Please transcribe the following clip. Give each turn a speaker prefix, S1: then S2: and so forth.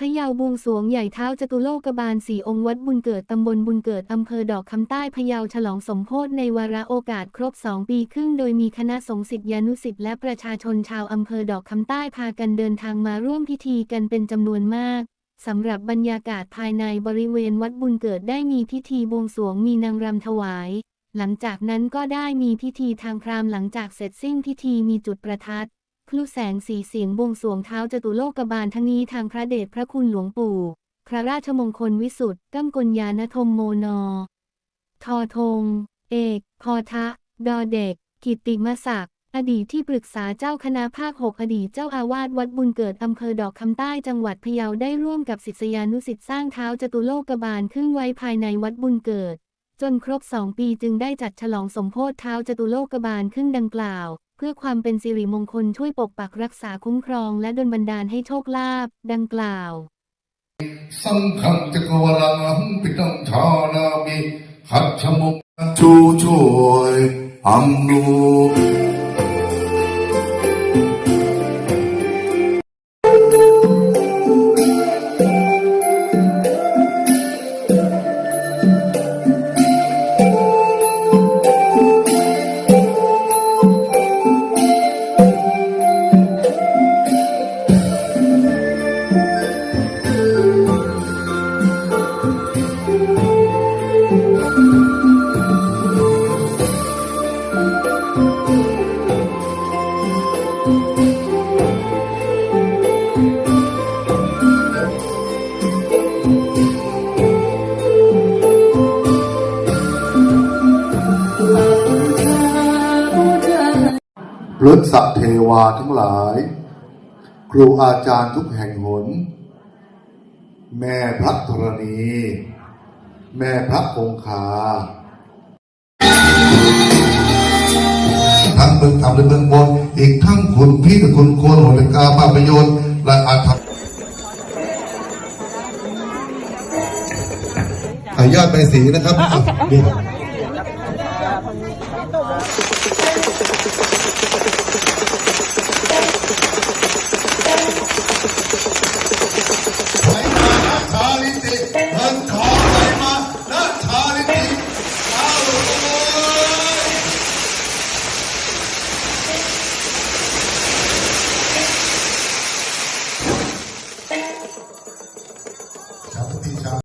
S1: พะเยาบวงสวงใหญ่เท้าจตุโลกบาลสี่องค์วัดบุญเกิดตำบลบุญเกิดอำเภอดอกคำใต้พะเยาฉลองสมโพธในวาระโอกาสครบสองปีครึ่งโดยมีคณะสงฆ์ศิษยานุศิษย์และประชาชนชาวอำเภอดอกคำใต้พากันเดินทางมาร่วมพิธีกันเป็นจำนวนมากสำหรับบรรยากาศภายในบริเวณวัดบุญเกิดได้มีพิธีบวงสวงมีนางรำถวาย หลังจากนั้นก็ได้มีพิธีทางพราหมณ์หลังจากเสร็จสิ้นพิธีมีจุดประทัด พลุแสงสีเสียงบวงสวงเท้าจตุโลกบาลทั้งนี้ทางพระเดชพระคุณหลวงปู่ พระราชมงคลวิสุทธ์ก้ำกลยานธมโมนอทอทง เอก พอทะ ดอเด็ก กิตติมศักดิ์อดีตที่ปรึกษาเจ้าคณะภาค6อดีตเจ้าอาวาสวัดบุญเกิดอำเภอดอกคำใต้จังหวัดพะเยาได้ร่วมกับศิษยานุศิษย์สร้างเท้าจตุโลกบาลขึ้นไว้ภายในวัดบุญเกิด จนครบสองปีจึงได้จัดฉลองสมโพธิเท้าจตุโลกบาลขึ้นดังกล่าว เพื่อความเป็นสิริมงคลช่วยปกปักรักษาคุ้มครองและดลบันดาลให้โชคลาภดังกล่าว
S2: สังฆังจักรวาลังปิตังชานามิขัดชมุก
S3: ชูช่วยอำนู ฤกษเทวาทั้งหลาย ครูอาจารย์ทุกแห่งหน แม่พระธรณี แม่พระองคาทั้งเบื้องต่ำและเบื้องบน อีกทั้งคุณพี่คุณควรหัวกาภาพยนตร์และอาถรรพ์ายอดใบสีนะครับดี๋ one call.